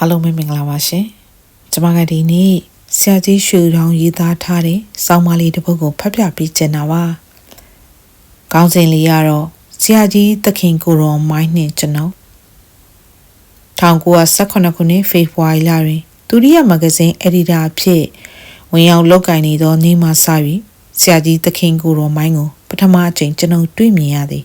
အားလုံးပဲမင်္ဂလာပါရှင်ကျွန်မကဒီနေ့ဆရာကြီးရွှေရောင်ရေးသားထားတဲ့စောင်းမလေးတစ်ပုဒ်ကိုဖတ်ပြပေးချင်တာပါခေါင်းစဉ်လေးကတော့ဆရာကြီးသခင်ကိုရောမိုင်းနဲ့ကျွန်တော်1918ခုနှစ်ဖေဖော်ဝါရီလတွင်ဒုတိယမဂဇင်းအက်ဒီတာအဖြစ်ဝင်ရောက်လုပ်ကိုင်နေသောနေ့မှစပြီးဆရာကြီးသခင်ကိုရောမိုင်းကိုပထမအကြိမ်ကျွန်ုပ်တွေ့မြင်ရသည်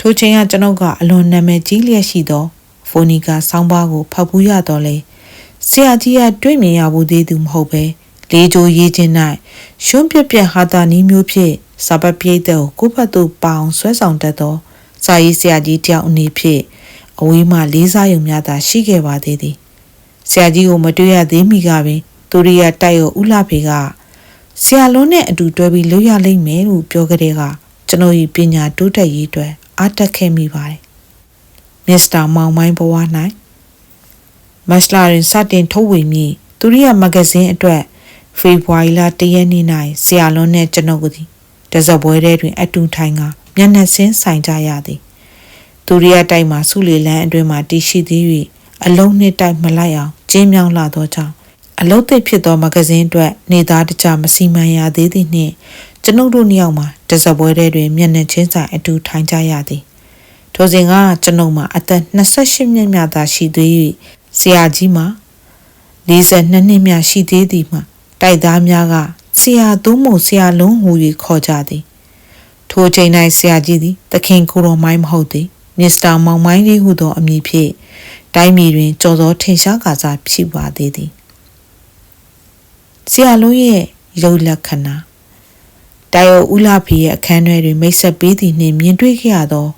ထိုချိန်ကကျွန်ုပ်ကအလွန်နာမည်ကြီးလျက်ရှိသော ဖိုနီကာဆောင်းပါးကိုဖတ်ဖူးရတော့လေဆရာကြီးကတွေ့မြင်ရဘူးသေးသူမဟုတ်ပဲလေးကြိုရေးခြင်း၌ရှွန့်ပြက်ပြက်ဟာတာနီးမျိုးဖြင့်စာပတ်ပြိတ်တဲ့ကိုကိုဖတ်သူပအောင်ဆွဲဆောင်တတ်သောစာရေးဆရာကြီးတယောက်အနေဖြင့်အဝေးမှလေးစားရုံများသာရှိခဲ့ပါသေးသည်ဆရာကြီးကိုမတွေ့ရသေးမီကပင်သူရိယတိုက်ရောဥလှဖေကဆရာလုံးနဲ့အတူတွဲပြီးလုပ်ရလိမ့်မယ်လို့ပြောကြတဲ့ကကျွန်တော်၏ပညာတိုးတက်ရေးအတွက်အားတက်ခဲ့မိပါတယ် မစ္စတာမောင်မိုင်းဘဝ၌မက်စလာရင်စတင်ထုတ်ဝေမည်သူရိယမဂဇင်းအတွက်ဖေဖော်ဝါရီလ၁ရက်နေ့၌ဆရာလွန်နှင့်ကျွန်ုပ်သည်တဇပွဲထဲတွင် အတူထိုင်ကမျက်နှာစင်းဆိုင်ကြရသည်သူရိယတိုက်မှဆုလီလန်းအတွင်မှတည်ရှိသေး၍အလုံးနှစ်တိုက်မလိုက်အောင်ကျင်းမြောင်းလာသောကြောင့်အလုတ်သိပ်ဖြစ်သောမဂဇင်းအတွက်နေသားတကြမစီမံရသေးသည်နှင့်ကျွန်ုပ်တို့နှစ်ယောက်မှာတဇပွဲထဲတွင်မျက်နှာချင်းဆိုင်အတူထိုင်ကြရသည် ထိုစဉ်ကကျွန်ုပ်မှာအသက်28နှစ်မြသာရှိသေး၍ဆရာကြီးမှာ42နှစ်မြရှိသေးသည်မှာတိုက်သားများကဆရာသုံးမို့ဆရာလုံးဟူ၍ခေါ်ကြသည်ထိုအချိန်၌ဆရာကြီးသည်သခင်ကိုတော်မိုင်းမဟုတ်သည်မစ္စတာမောင်မိုင်းလေးဟုသောအမည်ဖြင့်တိုင်းပြည်တွင်ကြော်သောထင်ရှားကားစားဖြစ်ပါသေးသည်ဆရာလုံးရဲ့ရုပ်လက္ခဏာတိုင်အိုဦးလာဖီရဲ့အခန်းထဲတွင်မိတ်ဆက်ပေးသည်နှင့်မြင်တွေ့ခဲ့ရသော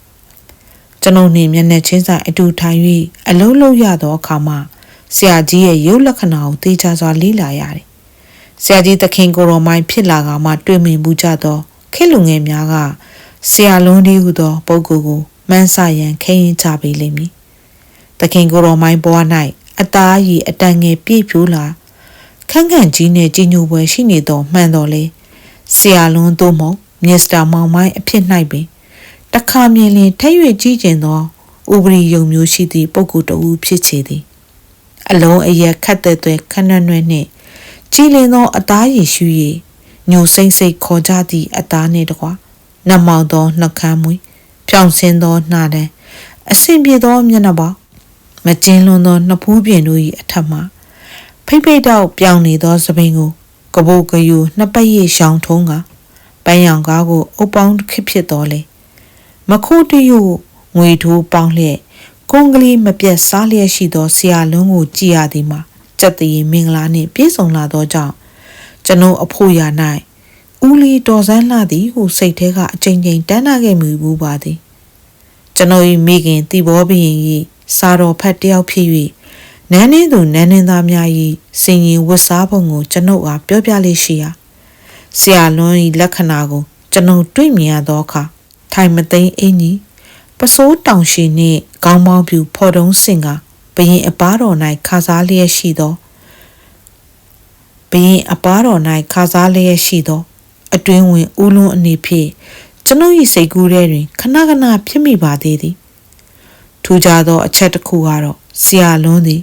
ကျွန်ုပ်နှင့်မျက်နှာချင်းဆိုင်အတူထိုင်၍အလုံးလုံးရသောအခါမှာဆရာကြီးရဲ့ရုပ်လက္ခဏာကိုသိချစွာလေ့လာရတယ်။ဆရာကြီးသခင်ကိုရောမိုင်းဖြစ်လာကမှတွေ့မြင်မှုကြသောခေတ်လူငယ်များကဆရာလုံးလေးဟုသောပုဂ္ဂိုလ်ကိုမှန်းဆရန်ခဲရင်ချပေးလိမ့်မည်။သခင်ကိုရောမိုင်းဘဝ၌အသားရည်အတန်ငယ်ပြည့်ဖြိုးလာခန့်ခန့်ကြီးနှင့်ကြီးညိုပွဲရှိနေသောမှန်တော်လေဆရာလွန်းသို့မဟုတ်မစ္စတာမောင်မိုင်းအဖြစ်၌ပင် တခါမြင်လင်ထက်၍ကြည့်ကျင်သောဥပရိယုံမျိုးရှိသည့်ပုဂ္ဂိုလ်တဦးဖြစ်ချေသည်အလုံးအရက်ခတ်တဲ့တဲ့ခဏနွဲ့နှင့်ကြည်လင်သောအသားရည်ရှူ၍ညိုစိမ့်စိတ်ခေါ်ကြသည့်အသားနှင့်တကွာနတ်မောင်သောနှကမ်းမွေဖြောင်ဆင်းသောနှာတန်းအဆင်ပြေသောမျက်နှာပေါက်မကျင်းလွန်သောနှစ်ဖူးပြင်တို့၏အထက်မှဖိတ်ဖိတ်တော့ပြောင်းနေသောသပင်ကိုကပုတ်ကယူနှစ်ပတ်ရရှောင်းထုံးကပန်းရောင်ကားကိုအုပ်ပေါင်းခစ်ဖြစ်တော်လေ မခိုးတယူငွေထိုးပေါင်းလျက်ကွန်ကလေးမပြတ်စားလျက်ရှိသောဆရာလုံးကိုကြည်ရသည်မှာကြက်တည်မင်္ဂလာနှင့်ပြည့်စုံလာသောကြောင့်ကျွန်ုပ်အဖို့ရာ၌ဦးလီတော်ဆန်းလာသည်ဟုစိတ်ထဲကအချိန်ချင်းတန်းနာခဲ့မိဘူးပါသည်ကျွန်ုပ်၏မိခင်တီဘောဘရင်၏စာတော်ဖတ်တယောက်ဖြစ်၍နန်းနေသူနန်းနေသားများ၏စင်ရင်ဝတ်စားပုံကိုကျွန်ုပ်အားပြောပြလေးရှိရာဆရာလွန်၏လက္ခဏာကိုကျွန်ုပ်တွေ့မြင်ရသောအခါ ထိုင်မသိမ်းအင်းကြီးပစိုးတောင်ရှိနှင့်ခေါင်းပေါင်းပြူဖော်တုံးစင်ကဘရင်အပားတော်၌ခါစားလျက်ရှိသောဘရင်အပားတော်၌ခါစားလျက်ရှိသော အတွင်းဝင်ဦးလွန်အနေဖြင့်ကျွန်ုပ်၏စိတ်ကူးထဲတွင်ခဏခဏဖြစ်မိပါသေးသည်ထူးခြားသောအချက်တစ်ခုကတော့ဆရာလွန်းသည်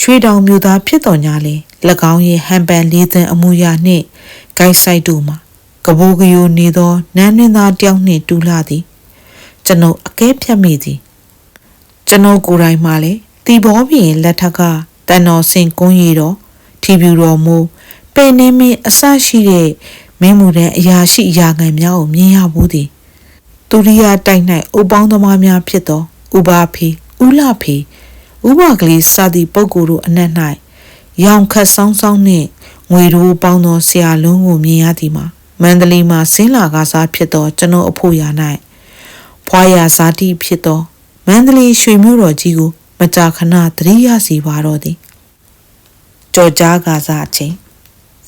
ရွှေတောင်မြို့သားဖြစ်တော်ညာလေ၎င်း၏ဟန်ပန်လေးသင်အမှုရာနှင့်ဂိုက်ဆိုင်တို့မှာ ကဘိုးကယိုနေသောနန်းနှင်းသားတယောက်နှင့်တူလာသည်ကျွန်ုပ်အကဲဖြတ်မိသည်ကျွန်ုပ်ကိုယ်တိုင်မှလည်းတီဘောပြင်လက်ထက်ကတန်တော်စင်ကုန်းရီတော်ထီပြူတော်မူပင်နေမင်းအစရှိတဲ့မင်းမူတဲ့အရာရှိအရာခံများကိုမြင်ရဘူးသည်သူရိယာတိုက်၌အုပ်ပေါင်းသမားများဖြစ်သောဥပါဖေဥလဖေဥပကလေးစသည့်ပုဂ္ဂိုလ်တို့အနက်၌ရောင်ခတ်ဆောင်းဆောင်းနှင့်ငွေရိုးပေါင်းသောဆရာလုံးကိုမြင်ရသည်မှာ မန္တလေးမှာဆင်းလာကားစားဖြစ်သောကျွန်ုပ်အဖို့ရာ၌ဖွာရာဇာတိဖြစ်သောမန္တလေးရွှေမြို့တော်ကြီးကိုမကြာခဏသတိရစီပါတော့သည်ကြော်ကြားကားစားအချိန်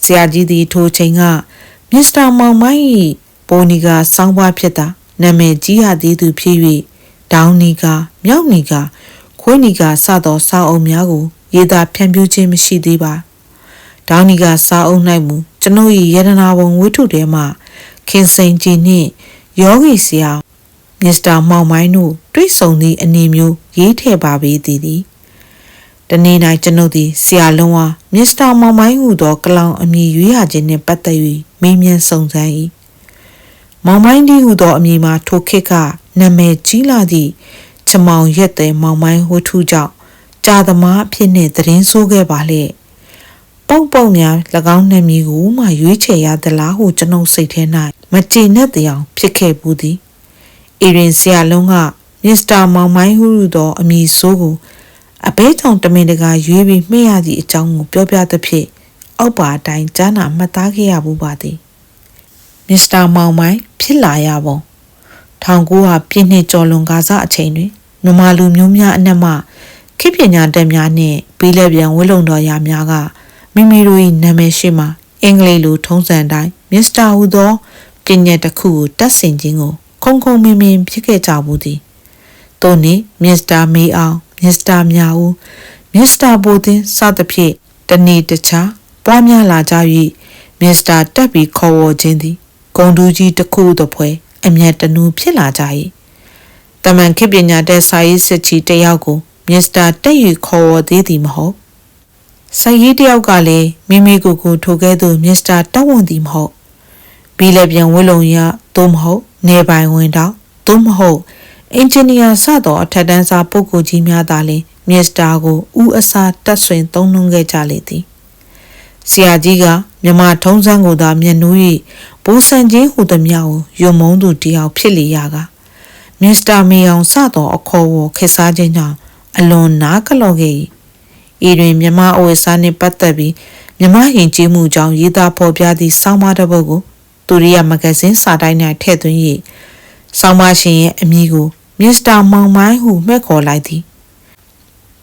ဆရာကြီးသည်ထိုချိန်ကမစ္စတာမောင်မိုင်း၏ပိုနီကစောင်းပွားဖြစ်တာနာမည်ကြီးရသေးသူဖြစ်၍ဒေါင်းနီကမြောက်နီကခွေးနီကစသောစာအုပ်များကိုရေးသားဖြန့်ဖြူးခြင်းမရှိသေးပါ ဒေါင်းနီကစာအုပ်၌မူကျွန်ုပ်၏ယရနာဘုံဝိထုထဲမှခင်စိန်ကြီးနှင့်ယောဂီဆရာမစ္စတာမောင်မိုင်းတို့တွေ့ဆုံသည့်အနေမျိုးရေးထည့်ပါပေသည်သည်ဒတနေ့တိုင်းကျွန်ုပ်သည်ဆရာလုံးအားမစ္စတာမောင်မိုင်းဟူသောကလောင်အမည်ရွေးရခြင်းနှင့်ပတ်သက်၍မေးမြန်းစုံစမ်း၏မောင်မိုင်းဒီဟူသောအမည်မှာထိုခေတ်ကနာမည်ကြီးလာသည့်ချမောင်ရက်တဲ့မောင်မိုင်းဟိုထူးကြောင့်ကြာသမားအဖြစ်နှင့်သတင်းဆိုးခဲ့ပါလေ ပုံပုံများ၎င်းနှမည်ကိုမှရွေးချယ်ရသလားဟုကျွန်ုပ်စိတ်ထဲ၌မကျေနပ်တဲ့အောင်ဖြစ်ခဲ့ဘူးသည်အီရင်ဆရာလုံးကမစ္စတာမောင်မိုင်းဟူသောအမည်ဆိုးကိုအဘဲကြောင့်တမင်တကာရွေးပြီးမှဲ့ရသည့်အကြောင်းကိုပြောပြသဖြင့်အောက်ပါအတိုင်းကြားနာမှတ်သားခဲ့ရဘူးပါသည်မစ္စတာမောင်မိုင်းဖြစ်လာရပုံ1900ပြည့်နှစ်ကျော်လွန်ကားစားအချိန်တွင်နမလူမျိုးများအနက်မှခေပညာတက်များနှင့်ပြီးလက်ပြန်ဝစ်လုံတော်ရာများက မိမိတို့၏နာမည်ရှိမှအင်္ဂလိပ်လိုထုံးစံတိုင်းမစ္စတာဟူသောပညာတစ်ခုကိုတက်ဆင်ခြင်းကိုခုံခုံမင်းမင်းဖြစ်ခဲ့ကြဘူးသည်။သို့နှင့်မစ္စတာမေအောင်မစ္စတာမြဦးမစ္စတာဘိုသင်းစသဖြင့်တနေ့တခြားပွားများလာကြ၍မစ္စတာတက်ပြီးခေါ်ဝေါ်ခြင်းသည်ဂုံတူးကြီးတစ်ခုတစ်ဖွဲအမျက်တနူးဖြစ်လာကြ၏တမန်ခေပညာတဲ့စာရေးစစ်ချီတယောက်ကိုမစ္စတာတက်၍ခေါ်ဝေါ်သေးသည်မဟုတ် စာရေးတယောက်ကလည်းမိမိကိုယ်ကိုထိုကဲ့သို့မစ္စတာတက်ဝန်သည်မဟုတ်ဘီလက်ပြန်ဝစ်လုံရသို့မဟုတ်နေပိုင်ဝင်တော့သို့မဟုတ်အင်ဂျင်နီယာစသောအထက်တန်းစားပုဂ္ဂိုလ်ကြီးများသာလျှင်မစ္စတာကိုဥအစာတက်ဆွင်သုံးနှုံခဲ့ကြလေသည်ဆရာကြီးကမြမထုံးစံကိုသာမျက်နှူး၍ဘိုးဆန်ချင်းဟူသည်များကိုယုံမုန်းသူတယောက်ဖြစ်လေရကမစ္စတာမေအောင်စသောအခေါ်ဝေါ်ခေတ်စားခြင်းကြောင့်အလွန်နားကလော်ခဲ့၏ ဤတွင်မြမအဝိစာနှင့်ပတ်သက်ပြီးမြမယဉ်ကျေးမှုကြောင့်ရေးသားဖော်ပြသည့်ဆောင်းပါးတစ်ပုဒ်ကိုတူရီယာမဂဇင်းစာတိုင်း၌ထည့်သွင်း၍ဆောင်းပါးရှင်ရဲ့အမည်ကိုမစ္စတာမောင်မိုင်းဟုမှဲ့ခေါ်လိုက်သည်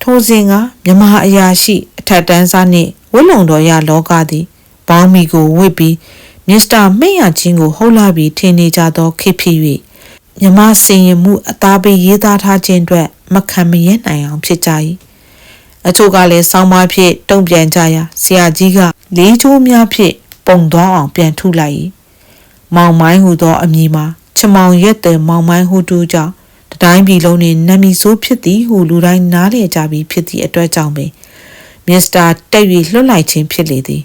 ထိုစဉ်ကမြမအရာရှိအထက်တန်းစားနှင့်ဝတ်လုံတော်ရလောကသည်ဘောင်းမီကိုဝစ်ပြီးမစ္စတာမိတ်ရချင်းကိုဟုတ်လာပြီးထင်နေကြသောခေဖြစ်၍မြမစင်ရင်မှုအသားပေးရေးသားထားခြင်းအတွက်မခံမရဲနိုင်အောင်ဖြစ်ကြ၏ အချို့ကလည်းစောင်းမဖြစ်တုံ့ပြန်ကြရာဆရာကြီးကလေးချိုးများဖြင့်ပုံသွားအောင်ပြန်ထုလိုက်၏မောင်မိုင်းဟူသောအမည်မှာချမောင်ရက်တဲ့မောင်မိုင်းဟူတူကြောင့်တတိုင်းပြည်လုံးတွင်နမီဆိုးဖြစ်သည်ဟုလူတိုင်းနားလည်ကြပြီးဖြစ်သည့်အတွက်ကြောင့်ပင်မစ္စတာတက်၍လွတ်လိုက်ခြင်းဖြစ်လေသည်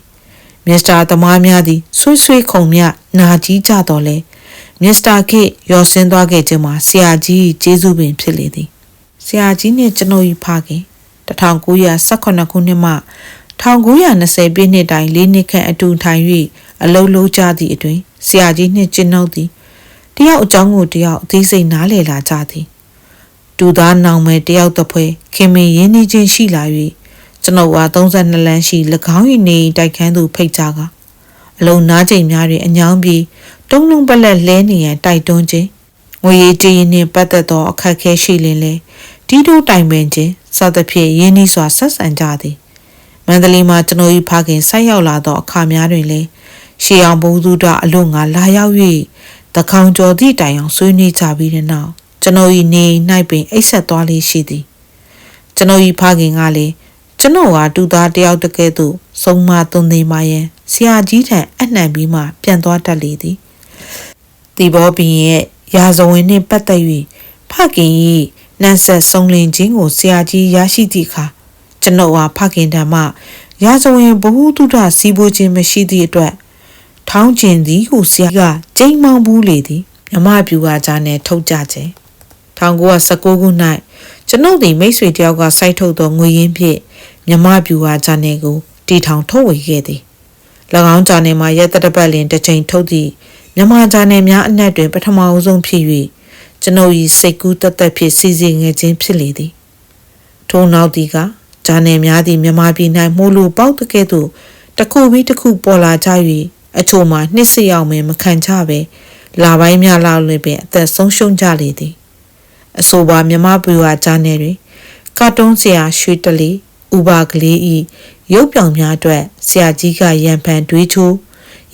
မစ္စတာသမားများသည်ဆွေးဆွေးခုံမြနာကြီးကြတော်လဲမစ္စတာခေရော်ဆင်းသွားခဲ့ခြင်းမှာဆရာကြီးကျေးဇူးပင်ဖြစ်လေသည်ဆရာကြီးနှင့်ကျွန်ုပ်၏ဖခင် 1918ခုနှစ်မှ1920ပြည့်နှစ်တိုင်၄နှစ်ခန့်အတူထိုင်၍အလုံးလုံးကြသည့်အတွင်ဆရာကြီးနှင့်ကျွန်ုပ်သည်တယောက်အကြောင်းကိုတယောက်အသေးစိတ်နားလည်လာကြသည်တူသားနောင်မဲ့တယောက်တစ်ဖွဲခင်မင်ရင်းနှီးချင်းရှိလာ၍ကျွန်ုပ်ဟာ32လမ်းရှိ၎င်း၏နေတိုက်ခန်းသို့ဖိတ်ကြကအလုံးနားချိန်များတွင်အညောင်းပြီးတုံးလုံးပလက်လဲနေရန်တိုက်တွန်းခြင်းငွေရည်တည်နှင့်ပတ်သက်သောအခက်အခဲရှိလင်လေတီးတိုးတိုင်ပင်ခြင်း စသဖြင့်ရင်းနှီးစွာဆက်ဆံကြသည်မန္တလေးမှာကျွန်ုပ်၏ဖခင်ဆိုက်ရောက်လာသောအခါများတွင်လည်းရှေးအောင်ဘုသူဒအလို့ငါလာရောက်၍တခေါင်ကျော်သည့်တိုင်အောင်ဆွေးနွေးကြပြီးတဲ့နောက်ကျွန်ုပ်၏နေ၌ပင်အိတ်ဆက်သွားလေးရှိသည်ကျွန်ုပ်၏ဖခင်ကလည်းကျွန်တော်ဟာတူသားတယောက်တကဲ့သို့ဆုံးမသွန်သင်ပါရန်ဆရာကြီးထံအနှံပြီးမှပြန်သွားတတ်လေသည်ဒီဘောပင်ရဲ့ရာဇဝင်နှင့်ပတ်သက်၍ဖခင်၏ နန်းဆက်ဆုံးလင်ခြင်းကိုဆရာကြီးရရှိသည့်အခါကျွန်ုပ်ဟာဖခင်ထံမှရာဇဝင်ဘ ഹു တုဒစီးပွားခြင်းမရှိသည့်အတွက်ထောင်းကျင်သည်ဟုဆရာကကြိမ်မောင်းဘူးလေသည်မြမပြူကကြားနဲ့ထုတ်ကြခြင်း1919ခု၌ကျွန်ုပ်သည်မိတ်ဆွေတယောက်ကစိုက်ထုတ်သောငွေရင်းဖြင့်မြမပြူဟာဂျာနယ်ကိုတီထောင်ထုတ်ဝေခဲ့သည်၎င်းဂျာနယ်မှာရက်တပတ်လင်တစ်ချိန်ထုတ်သည့်မြမဂျာနယ်များအနက်တွင်ပထမအဆုံးဖြစ်၍ ကျွန်ုပ်၏စိတ်ကူးတသက်ဖြင့်စီစဉ်ငယ်ခြင်းဖြစ်လေသည်ထို့နောက်သည်ကဂျာနယ်များသည်မြမပြည်၌မိုးလိုပေါက်တကဲ့သို့တစ်ခုပြီးတစ်ခုပေါ်လာကြ၍အချို့မှာနှစ်စစ်ရောက်မယ်မခံကြပဲလာပိုင်းများလောက်လည်းပင်အသက်ဆုံးရှုံးကြလေသည်အဆိုပါမြမပွေဝါဂျာနယ်တွင်ကာတွန်းဆရာရွှေတလီဥပါကလေးဤရုပ်ပြောင်များအတွက်ဆရာကြီးကရံဖန်တွေးချိုး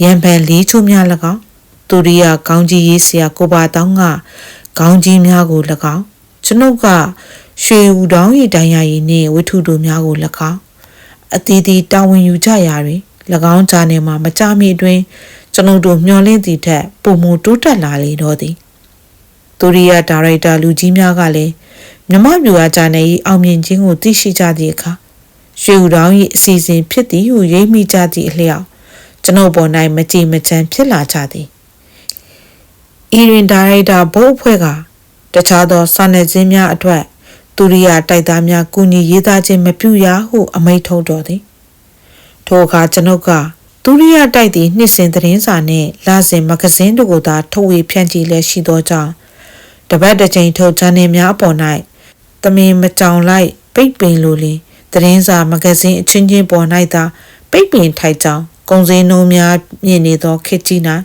ရံဖန်လေးချိုးများ၎င်းသူရိယကောင်းကြီးရေးဆရာကိုပါတောင်းက ကောင်းကြီးများကို၎င်းကျွန်ုပ်ကရွှေဦးတောင်းရီတိုင်ရည်နှင့်ဝတ္ထုတို့များကို၎င်းအတီးတီတာဝန်ယူကြရာတွင်၎င်းဂျာနယ်မှာမကြမီအတွင်းကျွန်ုပ်တို့မျှော်လင့်သည့်ထက်ပုံမတိုးတက်လာလေတော့သည်သူရိယဒါရိုက်တာလူကြီးများကလည်းမြမပြူအားဂျာနယ်၏အောင်မြင်ခြင်းကိုသိရှိကြသည့်အခါရွှေဦးတောင်၏အစီအစဉ်ဖြစ်သည်ဟုရိပ်မိကြသည့်အလျောက်ကျွန်ုပ်ပေါ်၌မကြည်မချမ်းဖြစ်လာကြသည် ဤရင်ဒါရိုက်တာဘုတ်အဖွဲ့ကတခြားသောစာနယ်ဇင်းများအတွက်သူရိယာတိုက်သားများကူညီရေးသားခြင်းမပြုရဟုအမိန့်ထုတ်တော်သည်ထိုအခါကျွန်ုပ်ကသူရိယာတိုက်သည့်နှစ်စဉ်သတင်းစာနှင့်လာစဉ်မဂဇင်းတို့ကိုသာထုတ်ဝေဖြန့်ချီလျက်ရှိသောကြောင့်တပတ်တစ်ကြိမ်ထုတ်ဂျန်နယ်များအပေါ်၌တမင်မကြောင်လိုက်ပိတ်ပင်လိုလင်သတင်းစာမဂဇင်းအချင်းချင်းပေါ်၌သာပိတ်ပင်ထိုက်ကြောင်းကုံစင်းနှုံးများမြင်နေသောခေတ်ကြီး၌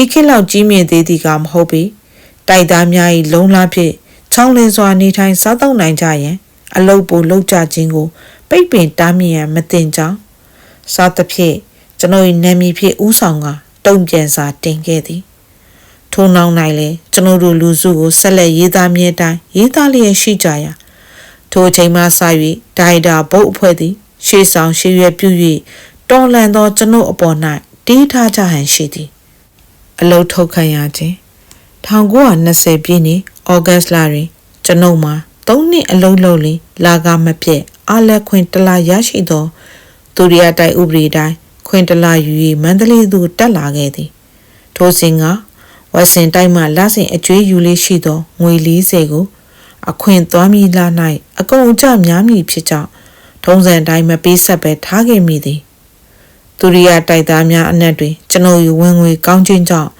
ဤခေတ်လောက်ကြီးမြင့်သေးသည်ကမဟုတ်ပေတိုက်သားများ၏လုံလားဖြင့်ချောင်းလင်းစွာနေထိုင်စားသောက်နိုင်ကြရန် အလုတ်ပိုလှုပ်ကြခြင်းကို ပိတ်ပင်တားမြစ်ရန်မတင်ကြောင်းစားသဖြင့်ကျွန်ုပ်၏နာမည်ဖြင့်ဥဆောင်ကတုံ့ပြန်စာတင်ခဲ့သည်ထို့နောက်၌လည်းကျွန်ုပ်တို့လူစုကိုဆက်လက်ရေးသားမြဲတိုင်းရေးသားလျက်ရှိကြရာထိုအချိန်မှစ၍ဒိုင်တာဘုတ်အဖွဲ့သည် ရှေ့ဆောင်ရှေ့ရွက်ပြု၍တော်လန်သောကျွန်ုပ်အပေါ်၌တေးထားကြဟန်ရှိသည် အလုတ်ထုတ်ခံရခြင်း1920ပြည့်နှစ်ဩဂတ်လတွင်ကျွန်ုပ်မှာ၃နှစ်အလုံးလုံးလင်လာကမပြည့်အလက်ခွင်တလာရရှိသောသူရိယတိုက်ဥပဒေတိုင်းခွင်တလာယူ၍မန္တလေးသို့တက်လာခဲ့သည်ထိုစဉ်ကဝက်စင်တိုက်မှလာစဉ်အကျွေးယူလေးရှိသောငွေ40ကို အခွင့်သွားမိလာ၌အကုန်အကျများမည်ဖြစ်ကြောင်းထုံးစံတိုင်းမပေးဆက်ပဲထားခဲ့မိသည် သူရိယတိုက်သားများအနက်တွင်ကျွန်ုပ်၏ဝင်ငွေကောင်းခြင်းကြောင့်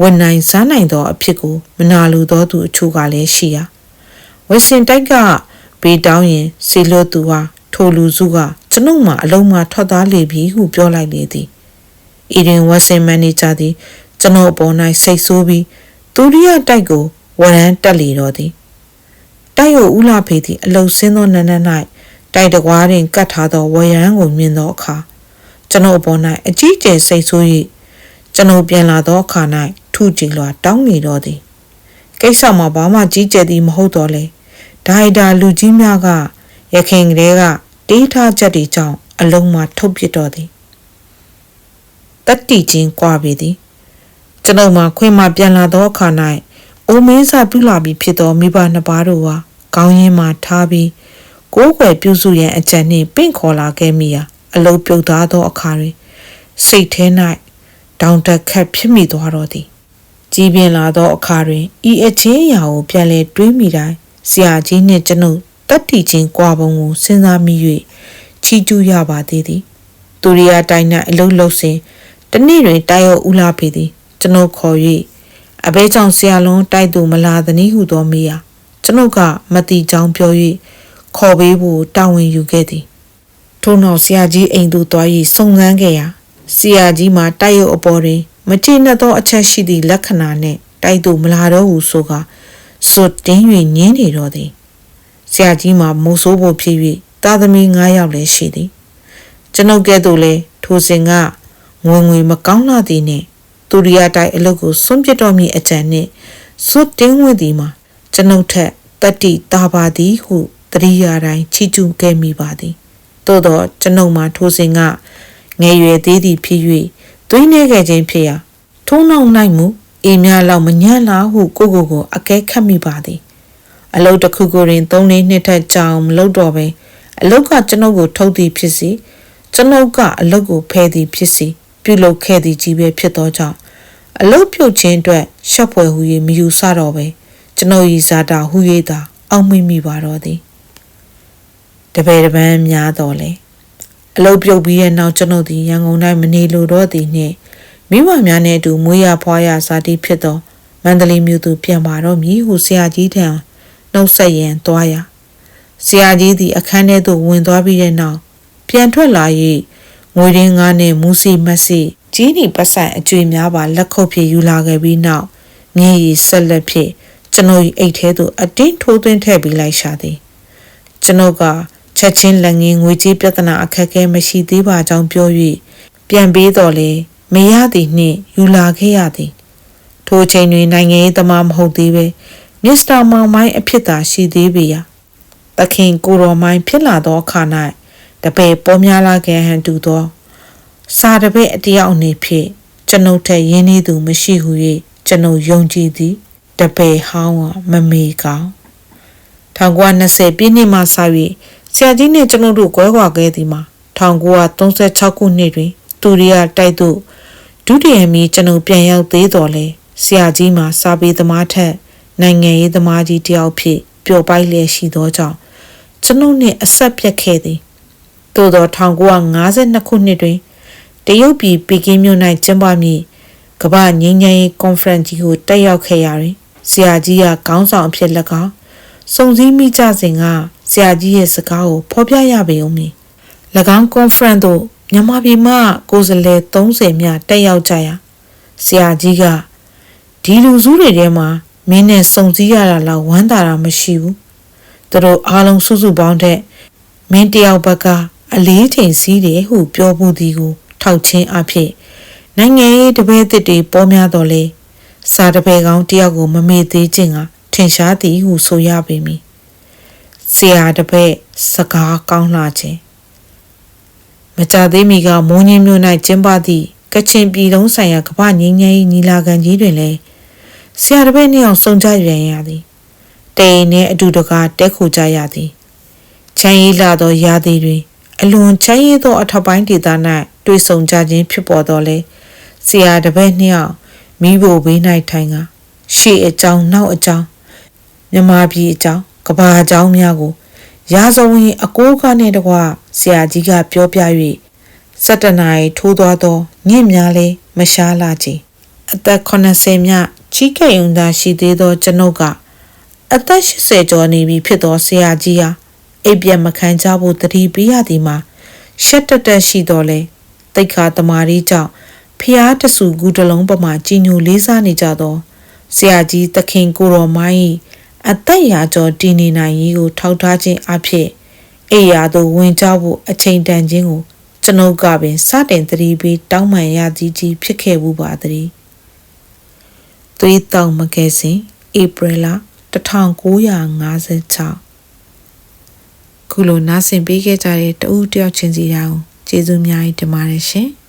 ဝန်နိုင်စားနိုင်သောအဖြစ်ကိုမနာလိုသောသူအချို့ကလည်းရှိရာဝက်စင်တိုက်ကဘေးတောင်းရင်စီလို့သူဟာထိုလူစုကကျွန်ုပ်မှအလုံးမထွက်သားလေပြီဟုပြောလိုက်လေသည်အီဒင်ဝက်စင်မန်နေဂျာသည်ကျွန်ုပ်အပေါ်၌စိတ်ဆိုးပြီးသူရိယတိုက်ကိုဝရန်တက်လေတော့သည်တိုက်ကိုဥလာဖေသည်အလုဆင်းသောနန်းနန်း၌တိုက်တကွားတွင်ကတ်ထားသောဝရန်ကိုမြင်သောအခါ ကျွန်ုပ်အပေါ်၌အကြီးကျယ်စိတ်ဆိုး၍ကျွန်ုပ်ပြန်လာသောအခါ၌ထုကြည်လွာတောင်းနေတော့သည်ကိစ္စမှာဘာမှကြီးကျယ်သည်မဟုတ်တော့လေဒိုင်တာလူကြီးများကရခင်ကလေးကတေးထားချက်တွေကြောင့်အလုံးမှာထုတ်ပစ်တော့သည်တတ်တီချင်းကွာပြီသည်ကျွန်ုပ်မှာခွင့်မပြန်လာသောအခါ၌အိုမင်းစာပြုလာပြီးဖြစ်သောမိဘနှစ်ပါးတို့ဟာခေါင်းရင်းမှထားပြီးကိုးကွယ်ပြုစုရန်အကြံနှင့်ပင့်ခေါ်လာခဲ့မိရာ အလုံးပြုတ်သားသောအခါတွင်စိတ်ထဲ၌တောင်တက်ခတ်ဖြစ်မိသွားတော့သည်ကြီးပြင်းလာသောအခါတွင်ဤအချင်းအရာကိုပြန်လဲတွေးမိတိုင်းဆရာကြီးနှင့်ကျွန်ုပ်တတ်တီချင်းကြွားပုံကိုစဉ်းစားမိ၍ချီးကျူးရပါသေးသည်သူရိယာတိုင်း၌အလုံးလုံးစဉ်တနေ့တွင်တိုက်ရောဦးလာပေသည်ကျွန်ုပ်ခေါ်၍အဘဲကြောင့်ဆရာလုံးတိုက်သူမလာသနည်းဟုသောမေးရာကျွန်ုပ်ကမတိကြောင်းပြော၍ခေါ်ပေးဖို့တာဝန်ယူခဲ့သည် ထို့နောက်ဆရာကြီးအိမ်သို့သွား၍စုံစမ်းခဲ့ရာဆရာကြီးမှာတိုက်ရုပ်အပေါ်တွင်မကျေနပ်သောအချက်ရှိသည့်လက္ခဏာနှင့်တိုက်သူမလာတော့ဟုဆိုကာစွတ်တင်း၍ညင်းနေတော့သည်ဆရာကြီးမှာမုတ်ဆိုးဖို့ဖြစ်၍သားသမီး9ယောက်လည်းရှိသည်ကျွန်ုပ်ကဲ့သို့လည်းထိုစဉ်ကငွေငွေမကောင်းလာသည်နှင့်သူရိယတိုက်အလုပ်ကိုစွန့်ပစ်တော်မူအကြံနှင့်စွတ်တင်းဝင်သည်မှာကျွန်ုပ်ထက်တတိတာပါသည်ဟုတရိယာတိုင်းချီးကျူးခဲ့မိပါသည် သို့တော့ကျွန်ုပ်မှာထိုစဉ်ကငယ်ရွယ်သေးသည်ဖြစ်၍သွေးနေခဲ့ခြင်းဖြစ်ရာထုံးနောက်နိုင်မှုအေးများလောက်မညံ့လားဟုကိုကိုကိုအကဲခတ်မိပါသည်အလုတ်တစ်ခုကိုတွင်၃နှစ်နှစ်ထက်ကြာအောင်မလုပ်တော့ပဲအလုတ်ကကျွန်ုပ်ကိုထုတ်သည်ဖြစ်စီကျွန်ုပ်ကအလုတ်ကိုဖယ်သည်ဖြစ်စီပြုလုပ်ခဲ့သည်ကြီးပဲဖြစ်သောကြောင့်အလုတ်ပြုတ်ခြင်းအတွက်ရှက်ဖွယ်ဟူ၍မယူဆတော့ပဲကျွန်ုပ်ဤဇာတာဟူ၍သာအောက်မိမိပါတော့သည် တပည့်တပန်းများတော်လေအလုတ်ပြုတ်ပြီးတဲ့နောက်ကျွန်ုပ်သည်ရန်ကုန်တိုင်းမနေလိုတော့သည်နှင့်မိဘများနှင့်အတူမွေးရဖွားရစာတိဖြစ်သောမန္တလေးမြို့သို့ပြန်ပါတော့မည်ဟုဆရာကြီးထံနှုတ်ဆက်ရန်သွားရာဆရာကြီးသည်အခန်းထဲသို့ဝင်သွားပြီးတဲ့နောက်ပြန်ထွက်လာ၍ငွေရင်းကားနှင့်မူစီမက်စီကြီးနီပတ်ဆိုင်အကျွေများပါလက်ခုပ်ဖြင့်ယူလာခဲ့ပြီးနောက်မျက်ရည်ဆက်လက်ဖြင့်ကျွန်ုပ်၏အိတ်ထဲသို့အတင်းထိုးသွင်းထည့်ပြီးလိုက်ရှာသည်ကျွန်ုပ်က ချက်ချင်းလက်ငင်းငွေကြေးပြဿနာအခက်အခဲမရှိသေးပါကြောင်းပြော၍ပြန်ပေးတော်လေမရသည်နှင့်ယူလာခဲ့ရသည်ထိုအချိန်တွင်နိုင်ငံရေးသမားမဟုတ်သေးပဲမစ္စတာမောင်မိုင်းအဖြစ်သာရှိသေးပေရာသခင်ကိုတော်မိုင်းဖြစ်လာသောအခါ၌တပည့်ပေါ်များလာခဲ့ဟန်တူသော စာတပည့်အတယောက်အနေဖြင့်ကျွန်ုပ်ထက်ရင်းနှီးသူမရှိဟု၍ကျွန်ုပ်ယုံကြည်သည်တပည့်ဟောင်းမမေကောင်1920ပြည့်နှစ်မှစ၍ ဆရာကြီးနဲ့ကျွန်ုပ်တို့ကွဲကွာခဲ့သည်မှာ1936ခုနှစ်တွင် သူရီးယားတိုက်သို့ဒုတိယမီကျွန်ုပ်ပြန်ရောက်သေးတော်လဲဆရာကြီးမှာစာပေသမားထက်နိုင်ငံရေးသမားကြီးတယောက်ဖြစ်ပျော်ပိုက်လျက်ရှိသောကြောင့်ကျွန်ုပ်နှင့်အဆက်ပြတ်ခဲ့သည်သို့သော1952ခုနှစ်တွင်တရုတ်ပြည်ပီကင်းမြို့၌ကျင်းပမည့်ကမ္ဘာငြိမ်းချမ်းရေးကွန်ဖရင့်ကြီးကိုတက်ရောက်ခဲ့ရာတွင်ဆရာကြီးကခေါင်းဆောင်အဖြစ်၎င်း စုံစည်းမိကြစဉ်ကဆရာကြီးရဲ့စကားကိုဖော်ပြရပေဦးမည်၎င်းကွန်ဖရင့်သို့မြန်မာပြည်မှကိုယ်စားလှယ်30မြတက်ရောက်ကြရာဆရာကြီးကဒီလူစုတွေထဲမှာမင်းနဲ့စုံစည်းရတာလောက်ဝမ်းသာတာမရှိဘူးသူတို့အားလုံးစုစုပေါင်းတဲ့မင်းတယောက်ဘက်ကအလေးချိန်စီးတယ်ဟုပြောမှုသည်ကို ထောက်ချင်းအဖြစ်နိုင်ငံရေးတပည့်သစ်တွေပေါ်များတော်လေစာတပည့်ကောင်းတယောက်ကိုမမေ့သေးခြင်းက ထင်ရှားသည်ဟုဆိုရပေမည်ဆရာတပည့်စကားကောင်းလာခြင်းမကြသေးမီကမိုးညင်းမြို့၌ကျင်းပသည့်ကချင်ပြည်လုံးဆိုင်ရာကမ္ဘာငြိမ်းချမ်းရေးညီလာခံကြီးတွင်လည်းဆရာတပည့်နှစ်ယောက်စုံကြပြန်ရသည်တိန်နှင့်အတူတကာတက်ခုကြရသည်ချမ်းရီလာသောရာသီတွင်အလွန်ချမ်းရည်သောအထက်ပိုင်းဒေသ၌တွေ့ဆုံကြခြင်းဖြစ်ပေါ်တော်လဲဆရာတပည့်နှစ်ယောက်မိဖို့ဘေး၌ထိုင်ကရှေ့အကြောင်းနောက်အကြောင်း မြမပြည်အကြောင်းကဘာအကြောင်းများကို ရာဇဝင်အကိုးကားနှင့်တကွဆရာကြီးကပြောပြ၍စတနာရီထိုးသွားသောညင့်များလဲမရှားလာချေအသက်80မြချီးကဲ့ယုံသာရှိသေးသောကျွန်ုပ်ကအသက်80ကျော်နေပြီဖြစ်သောဆရာကြီးဟာအိပ်ပြက်မခံကြဖို့တတိပေးရသည်မှာရှက်တက်တက်ရှိတော်လဲတိတ်ခါတမာရီကြောင့်ဖျားတဆူကူတလုံးပမာကြီးညိုလေးစားနေကြသောဆရာကြီးသခင်ကိုတော်မိုင်း အသက်ရာကျော်တည်နေနိုင်ရေးကိုထောက်ထားခြင်းအဖြစ်အိယာသို့ဝင်ကြဖို့အချိန်တန်ခြင်းကိုကျွန်ုပ်ကပင်စတင်သတိပေးတောင်းပန်ရသည်ကြီးဖြစ်ခဲ့မှုပါသည်သွေးတောင်မကဲစဉ်ဧပြီလ1956ခုလိုနားဆင်ပေးခဲ့ကြတဲ့တဦးတယောက်ချင်းစီတိုင်းကိုကျေးဇူးများကြီးတင်ပါတယ်ရှင်။